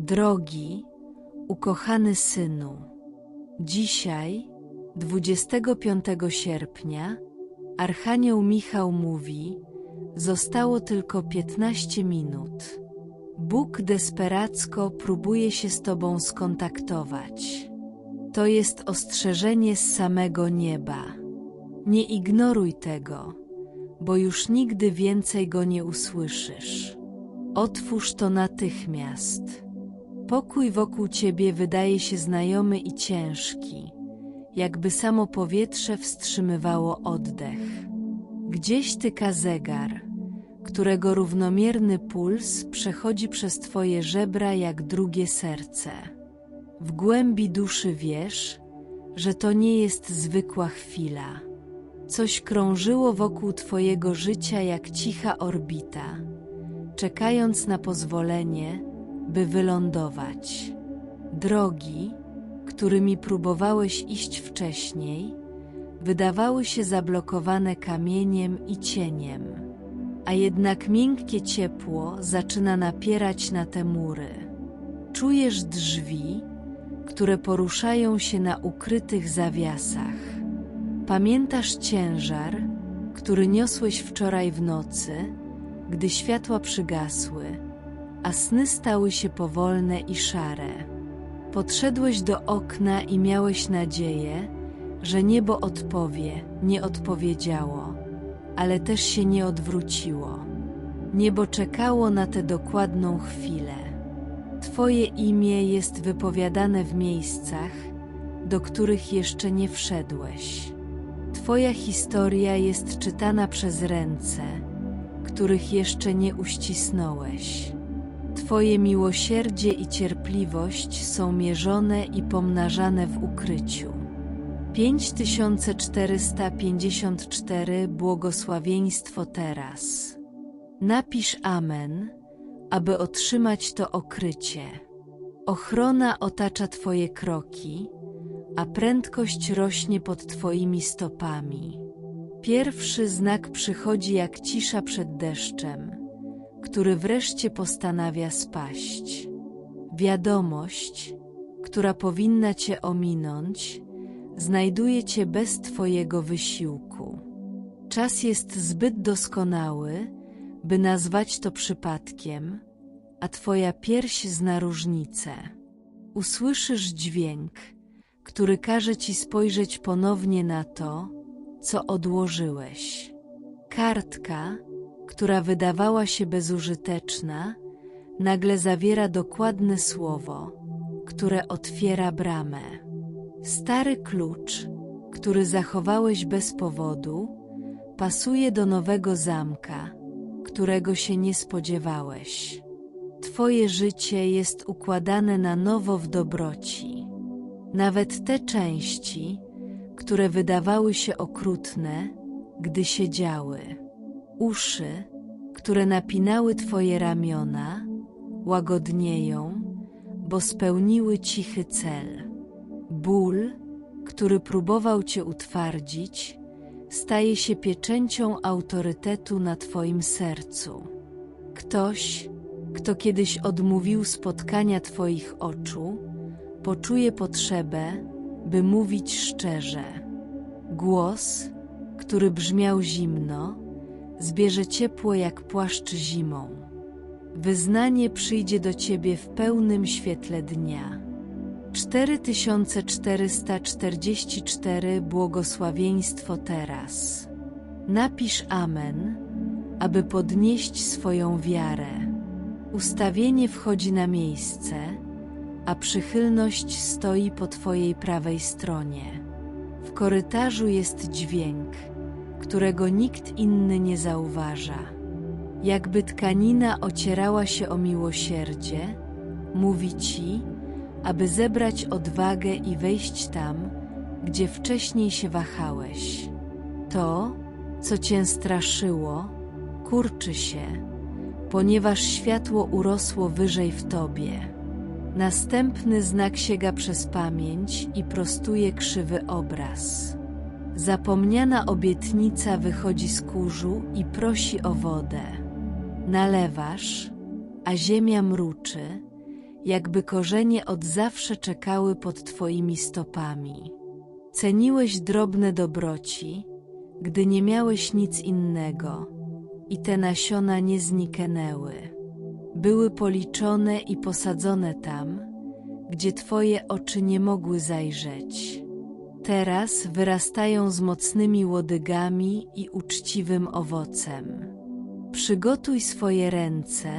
Drogi, ukochany synu, dzisiaj, 25 sierpnia, Archanioł Michał mówi: Zostało tylko 15 minut. Bóg desperacko próbuje się z Tobą skontaktować. To jest ostrzeżenie z samego nieba. Nie ignoruj tego, bo już nigdy więcej go nie usłyszysz. Otwórz to natychmiast. Pokój wokół ciebie wydaje się znajomy i ciężki, jakby samo powietrze wstrzymywało oddech. Gdzieś tyka zegar, którego równomierny puls przechodzi przez twoje żebra jak drugie serce. W głębi duszy wiesz, że to nie jest zwykła chwila. Coś krążyło wokół twojego życia jak cicha orbita, czekając na pozwolenie, by wylądować. Drogi, którymi próbowałeś iść wcześniej, wydawały się zablokowane kamieniem i cieniem, a jednak miękkie ciepło zaczyna napierać na te mury. Czujesz drzwi, które poruszają się na ukrytych zawiasach. Pamiętasz ciężar, który niosłeś wczoraj w nocy, gdy światła przygasły, a sny stały się powolne i szare. Podszedłeś do okna i miałeś nadzieję, że niebo odpowie, nie odpowiedziało, ale też się nie odwróciło. Niebo czekało na tę dokładną chwilę. Twoje imię jest wypowiadane w miejscach, do których jeszcze nie wszedłeś. Twoja historia jest czytana przez ręce, których jeszcze nie uścisnąłeś. Twoje miłosierdzie i cierpliwość są mierzone i pomnażane w ukryciu. 5454 Błogosławieństwo teraz. Napisz Amen, aby otrzymać to okrycie. Ochrona otacza Twoje kroki, a prędkość rośnie pod Twoimi stopami. Pierwszy znak przychodzi jak cisza przed deszczem, który wreszcie postanawia spaść. Wiadomość, która powinna Cię ominąć, znajduje Cię bez Twojego wysiłku. Czas jest zbyt doskonały, by nazwać to przypadkiem, a Twoja pierś zna różnicę. Usłyszysz dźwięk, który każe Ci spojrzeć ponownie na to, co odłożyłeś. Kartka, która wydawała się bezużyteczna, nagle zawiera dokładne słowo, które otwiera bramę. Stary klucz, który zachowałeś bez powodu, pasuje do nowego zamka, którego się nie spodziewałeś. Twoje życie jest układane na nowo w dobroci. Nawet te części, które wydawały się okrutne, gdy się działy. Uszy, które napinały Twoje ramiona, łagodnieją, bo spełniły cichy cel. Ból, który próbował Cię utwardzić, staje się pieczęcią autorytetu na Twoim sercu. Ktoś, kto kiedyś odmówił spotkania Twoich oczu, poczuje potrzebę, by mówić szczerze. Głos, który brzmiał zimno, zbierze ciepło jak płaszcz zimą. Wyznanie przyjdzie do ciebie w pełnym świetle dnia. 4444 Błogosławieństwo teraz. Napisz Amen, aby podnieść swoją wiarę. Ustawienie wchodzi na miejsce, a przychylność stoi po Twojej prawej stronie. W korytarzu jest dźwięk, którego nikt inny nie zauważa. Jakby tkanina ocierała się o miłosierdzie, mówi Ci, aby zebrać odwagę i wejść tam, gdzie wcześniej się wahałeś. To, co Cię straszyło, kurczy się, ponieważ światło urosło wyżej w Tobie. Następny znak sięga przez pamięć i prostuje krzywy obraz. Zapomniana obietnica wychodzi z kurzu i prosi o wodę. Nalewasz, a ziemia mruczy, jakby korzenie od zawsze czekały pod twoimi stopami. Ceniłeś drobne dobroci, gdy nie miałeś nic innego, i te nasiona nie zniknęły. Były policzone i posadzone tam, gdzie twoje oczy nie mogły zajrzeć. Teraz wyrastają z mocnymi łodygami i uczciwym owocem. Przygotuj swoje ręce,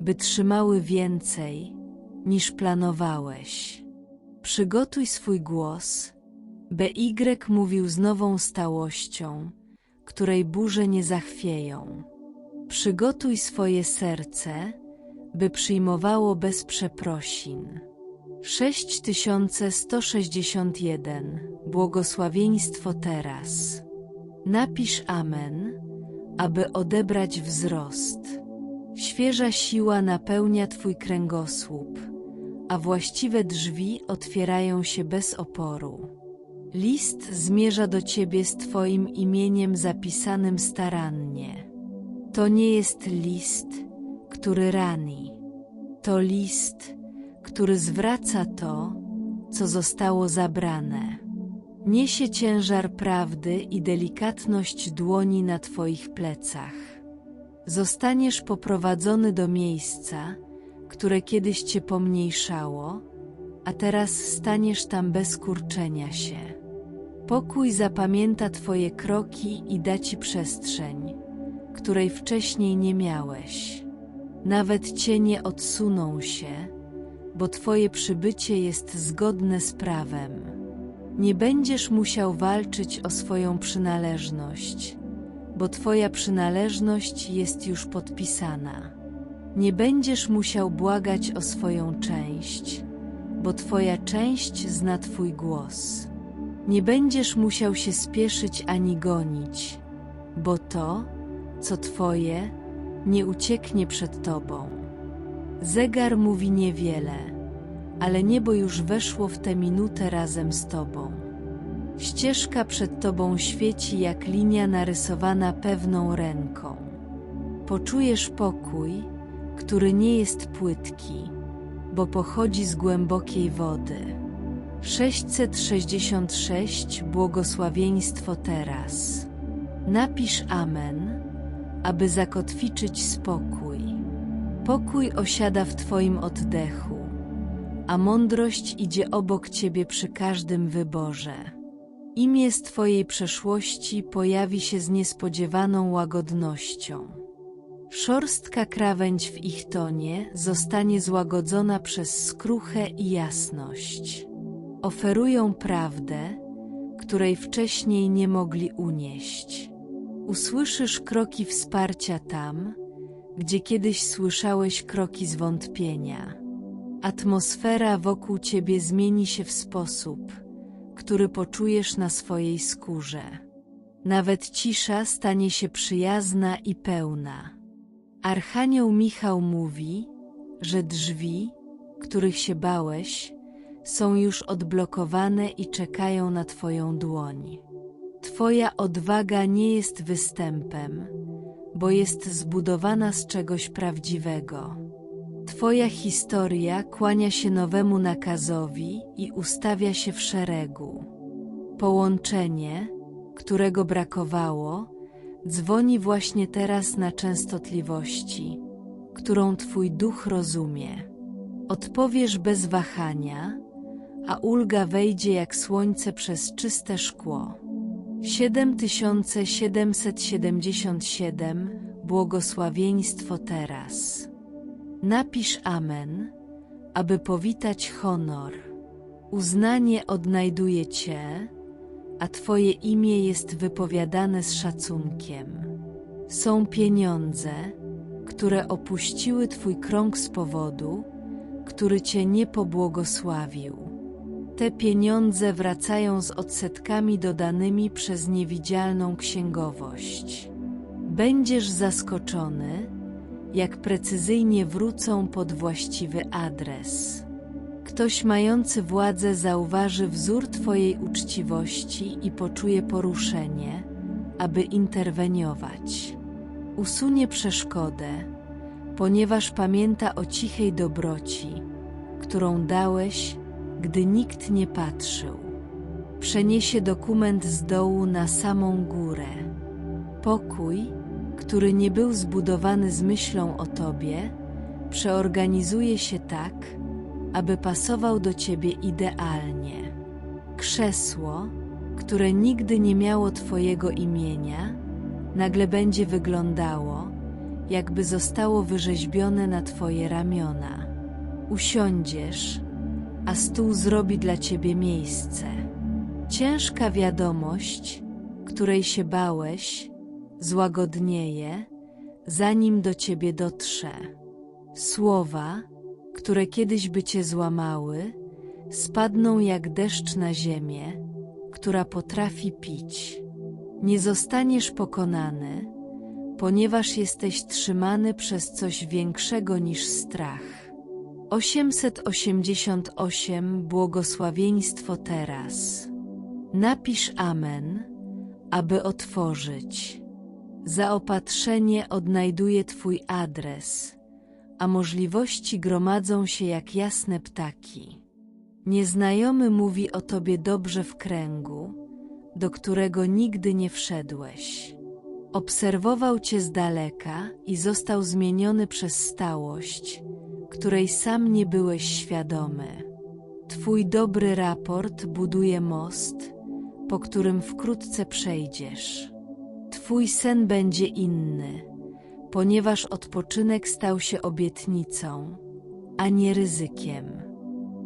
by trzymały więcej, niż planowałeś. Przygotuj swój głos, by Y mówił z nową stałością, której burze nie zachwieją. Przygotuj swoje serce, by przyjmowało bez przeprosin. 6161 Błogosławieństwo teraz. Napisz Amen, aby odebrać wzrost. Świeża siła napełnia Twój kręgosłup, a właściwe drzwi otwierają się bez oporu. List zmierza do Ciebie z Twoim imieniem zapisanym starannie. To nie jest list, który rani. To list, który zwraca to, co zostało zabrane. Niesie ciężar prawdy i delikatność dłoni na Twoich plecach. Zostaniesz poprowadzony do miejsca, które kiedyś Cię pomniejszało, a teraz staniesz tam bez kurczenia się. Pokój zapamięta Twoje kroki i da Ci przestrzeń, której wcześniej nie miałeś. Nawet cienie odsuną się, bo Twoje przybycie jest zgodne z prawem. Nie będziesz musiał walczyć o swoją przynależność, bo Twoja przynależność jest już podpisana. Nie będziesz musiał błagać o swoją część, bo Twoja część zna Twój głos. Nie będziesz musiał się spieszyć ani gonić, bo to, co Twoje, nie ucieknie przed Tobą. Zegar mówi niewiele, ale niebo już weszło w tę minutę razem z Tobą. Ścieżka przed Tobą świeci jak linia narysowana pewną ręką. Poczujesz pokój, który nie jest płytki, bo pochodzi z głębokiej wody. 666 Błogosławieństwo teraz. Napisz Amen, aby zakotwiczyć spokój. Pokój osiada w Twoim oddechu, a mądrość idzie obok Ciebie przy każdym wyborze. Imię z Twojej przeszłości pojawi się z niespodziewaną łagodnością. Szorstka krawędź w ich tonie zostanie złagodzona przez skruchę i jasność. Oferują prawdę, której wcześniej nie mogli unieść. Usłyszysz kroki wsparcia tam, gdzie kiedyś słyszałeś kroki zwątpienia. Atmosfera wokół ciebie zmieni się w sposób, który poczujesz na swojej skórze. Nawet cisza stanie się przyjazna i pełna. Archanioł Michał mówi, że drzwi, których się bałeś, są już odblokowane i czekają na Twoją dłoń. Twoja odwaga nie jest występem, bo jest zbudowana z czegoś prawdziwego. Twoja historia kłania się nowemu nakazowi i ustawia się w szeregu. Połączenie, którego brakowało, dzwoni właśnie teraz na częstotliwości, którą Twój duch rozumie. Odpowiesz bez wahania, a ulga wejdzie jak słońce przez czyste szkło. 7777 Błogosławieństwo teraz. Napisz Amen, aby powitać honor. Uznanie odnajduje Cię, a Twoje imię jest wypowiadane z szacunkiem. Są pieniądze, które opuściły Twój krąg z powodu, który Cię nie pobłogosławił. Te pieniądze wracają z odsetkami dodanymi przez niewidzialną księgowość. Będziesz zaskoczony, jak precyzyjnie wrócą pod właściwy adres. Ktoś mający władzę zauważy wzór Twojej uczciwości i poczuje poruszenie, aby interweniować. Usunie przeszkodę, ponieważ pamięta o cichej dobroci, którą dałeś, gdy nikt nie patrzył. Przeniesie dokument z dołu na samą górę. Pokój, który nie był zbudowany z myślą o tobie, przeorganizuje się tak, aby pasował do ciebie idealnie. Krzesło, które nigdy nie miało twojego imienia, nagle będzie wyglądało, jakby zostało wyrzeźbione na twoje ramiona. Usiądziesz, a stół zrobi dla ciebie miejsce. Ciężka wiadomość, której się bałeś, złagodnieje, zanim do ciebie dotrze. Słowa, które kiedyś by cię złamały, spadną jak deszcz na ziemię, która potrafi pić. Nie zostaniesz pokonany, ponieważ jesteś trzymany przez coś większego niż strach. 888 Błogosławieństwo teraz. Napisz Amen, aby otworzyć. Zaopatrzenie odnajduje Twój adres, a możliwości gromadzą się jak jasne ptaki. Nieznajomy mówi o Tobie dobrze w kręgu, do którego nigdy nie wszedłeś. Obserwował Cię z daleka i został zmieniony przez stałość, której sam nie byłeś świadomy. Twój dobry raport buduje most, po którym wkrótce przejdziesz. Twój sen będzie inny, ponieważ odpoczynek stał się obietnicą, a nie ryzykiem.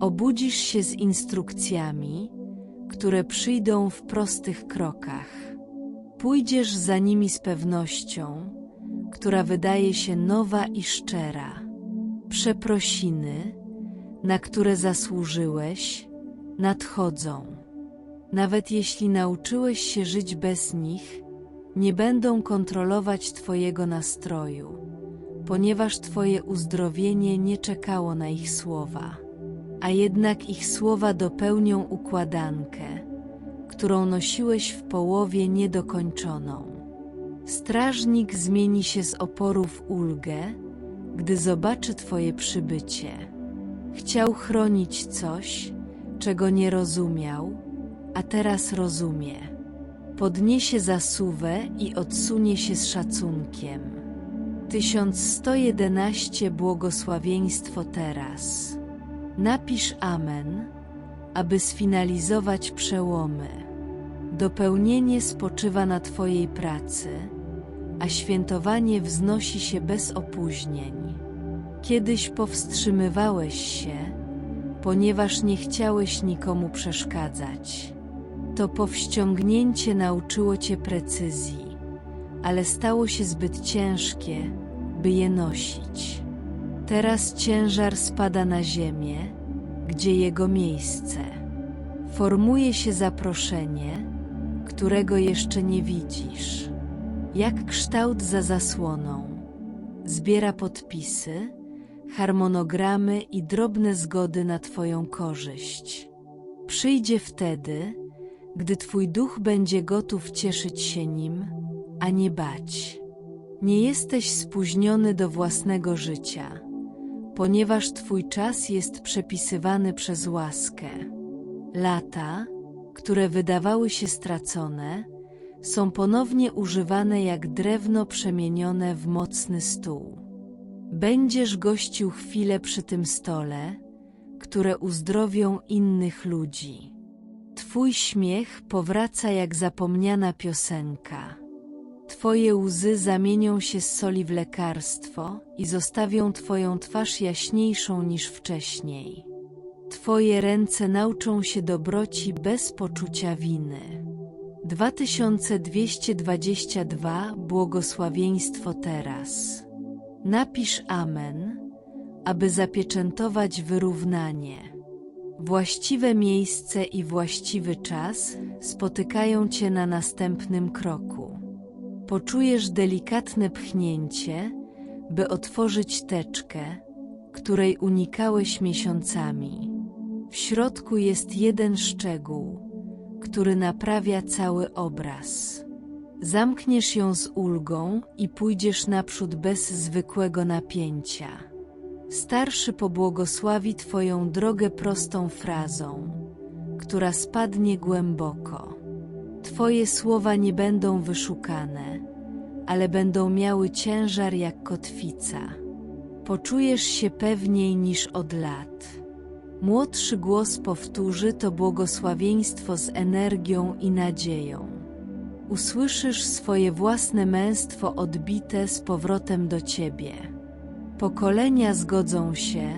Obudzisz się z instrukcjami, które przyjdą w prostych krokach. Pójdziesz za nimi z pewnością, która wydaje się nowa i szczera. Przeprosiny, na które zasłużyłeś, nadchodzą. Nawet jeśli nauczyłeś się żyć bez nich, nie będą kontrolować Twojego nastroju, ponieważ Twoje uzdrowienie nie czekało na ich słowa. A jednak ich słowa dopełnią układankę, którą nosiłeś w połowie niedokończoną. Strażnik zmieni się z oporu w ulgę, gdy zobaczy Twoje przybycie. Chciał chronić coś, czego nie rozumiał, a teraz rozumie. Podniesie zasuwę i odsunie się z szacunkiem. 1111 Błogosławieństwo teraz. Napisz Amen, aby sfinalizować przełomy. Dopełnienie spoczywa na Twojej pracy, a świętowanie wznosi się bez opóźnień. Kiedyś powstrzymywałeś się, ponieważ nie chciałeś nikomu przeszkadzać. To powściągnięcie nauczyło cię precyzji, ale stało się zbyt ciężkie, by je nosić. Teraz ciężar spada na ziemię, gdzie jego miejsce. Formuje się zaproszenie, którego jeszcze nie widzisz. Jak kształt za zasłoną. Zbiera podpisy, harmonogramy i drobne zgody na Twoją korzyść. Przyjdzie wtedy, gdy Twój duch będzie gotów cieszyć się nim, a nie bać. Nie jesteś spóźniony do własnego życia, ponieważ Twój czas jest przepisywany przez łaskę. Lata, które wydawały się stracone, są ponownie używane jak drewno przemienione w mocny stół. Będziesz gościł chwilę przy tym stole, które uzdrowią innych ludzi. Twój śmiech powraca jak zapomniana piosenka. Twoje łzy zamienią się z soli w lekarstwo i zostawią Twoją twarz jaśniejszą niż wcześniej. Twoje ręce nauczą się dobroci bez poczucia winy. 2222 Błogosławieństwo teraz. Napisz Amen, aby zapieczętować wyrównanie. Właściwe miejsce i właściwy czas spotykają Cię na następnym kroku. Poczujesz delikatne pchnięcie, by otworzyć teczkę, której unikałeś miesiącami. W środku jest jeden szczegół, który naprawia cały obraz. Zamkniesz ją z ulgą i pójdziesz naprzód bez zwykłego napięcia. Starszy pobłogosławi Twoją drogę prostą frazą, która spadnie głęboko. Twoje słowa nie będą wyszukane, ale będą miały ciężar jak kotwica. Poczujesz się pewniej niż od lat. Młodszy głos powtórzy to błogosławieństwo z energią i nadzieją. Usłyszysz swoje własne męstwo odbite z powrotem do ciebie. Pokolenia zgodzą się,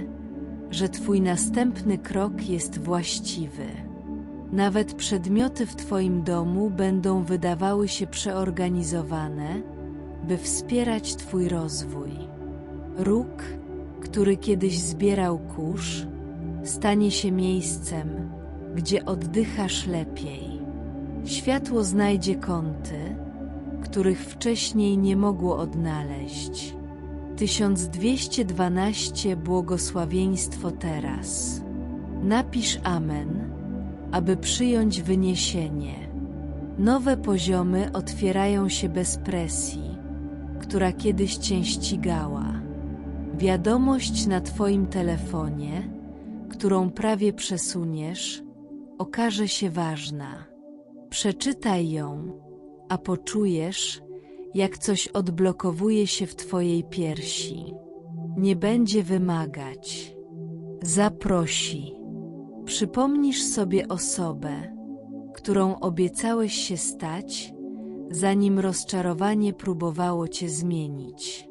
że Twój następny krok jest właściwy. Nawet przedmioty w Twoim domu będą wydawały się przeorganizowane, by wspierać Twój rozwój. Róg, który kiedyś zbierał kurz, stanie się miejscem, gdzie oddychasz lepiej. Światło znajdzie kąty, których wcześniej nie mogło odnaleźć. 1212 Błogosławieństwo teraz. Napisz Amen, aby przyjąć wyniesienie. Nowe poziomy otwierają się bez presji, która kiedyś cię ścigała. Wiadomość na Twoim telefonie, którą prawie przesuniesz, okaże się ważna. Przeczytaj ją, a poczujesz, jak coś odblokowuje się w Twojej piersi. Nie będzie wymagać. Zaprosi. Przypomnisz sobie osobę, którą obiecałeś się stać, zanim rozczarowanie próbowało Cię zmienić.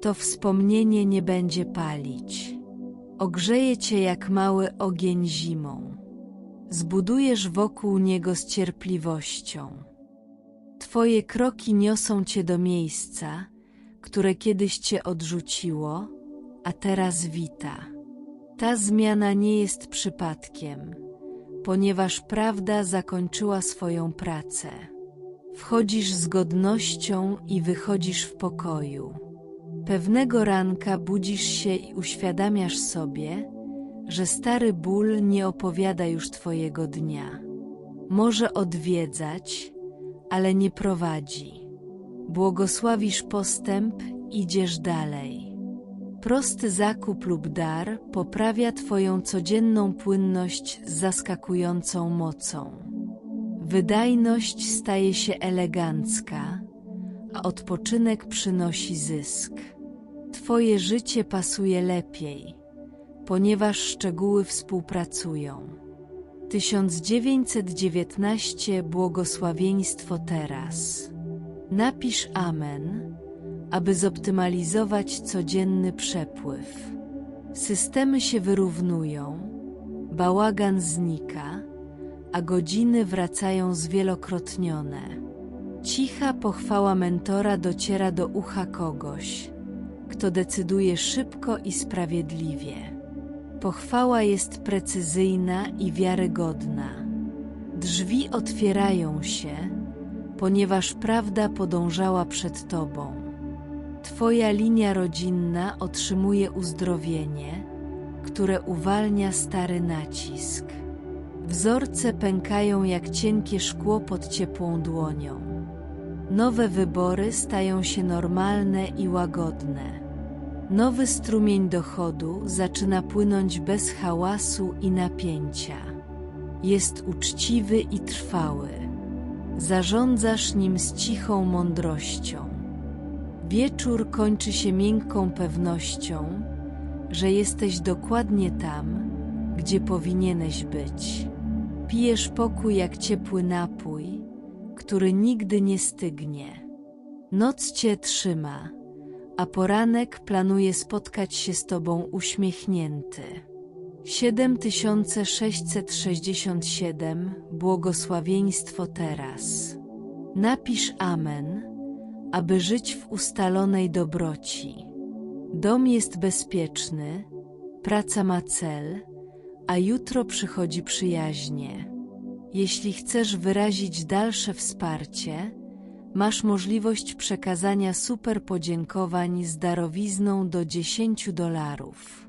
To wspomnienie nie będzie palić. Ogrzeje Cię jak mały ogień zimą. Zbudujesz wokół niego z cierpliwością. Twoje kroki niosą cię do miejsca, które kiedyś cię odrzuciło, a teraz wita. Ta zmiana nie jest przypadkiem, ponieważ prawda zakończyła swoją pracę. Wchodzisz z godnością i wychodzisz w pokoju. Pewnego ranka budzisz się i uświadamiasz sobie, że stary ból nie opowiada już Twojego dnia. Może odwiedzać, ale nie prowadzi. Błogosławisz postęp, idziesz dalej. Prosty zakup lub dar poprawia Twoją codzienną płynność z zaskakującą mocą. Wydajność staje się elegancka, a odpoczynek przynosi zysk. Twoje życie pasuje lepiej, ponieważ szczegóły współpracują. 1919 Błogosławieństwo teraz. Napisz Amen, aby zoptymalizować codzienny przepływ. Systemy się wyrównują, bałagan znika, a godziny wracają zwielokrotnione. Cicha pochwała mentora dociera do ucha kogoś, kto decyduje szybko i sprawiedliwie. Pochwała jest precyzyjna i wiarygodna. Drzwi otwierają się, ponieważ prawda podążała przed Tobą. Twoja linia rodzinna otrzymuje uzdrowienie, które uwalnia stary nacisk. Wzorce pękają jak cienkie szkło pod ciepłą dłonią. Nowe wybory stają się normalne i łagodne. Nowy strumień dochodu zaczyna płynąć bez hałasu i napięcia. Jest uczciwy i trwały. Zarządzasz nim z cichą mądrością. Wieczór kończy się miękką pewnością, że jesteś dokładnie tam, gdzie powinieneś być. Pijesz pokój jak ciepły napój, który nigdy nie stygnie. Noc cię trzyma a poranek planuje spotkać się z Tobą uśmiechnięty. 7667 Błogosławieństwo teraz. Napisz Amen, aby żyć w ustalonej dobroci. Dom jest bezpieczny, praca ma cel, a jutro przychodzi przyjaźnie. Jeśli chcesz wyrazić dalsze wsparcie, masz możliwość przekazania super podziękowań z darowizną do 10 dolarów.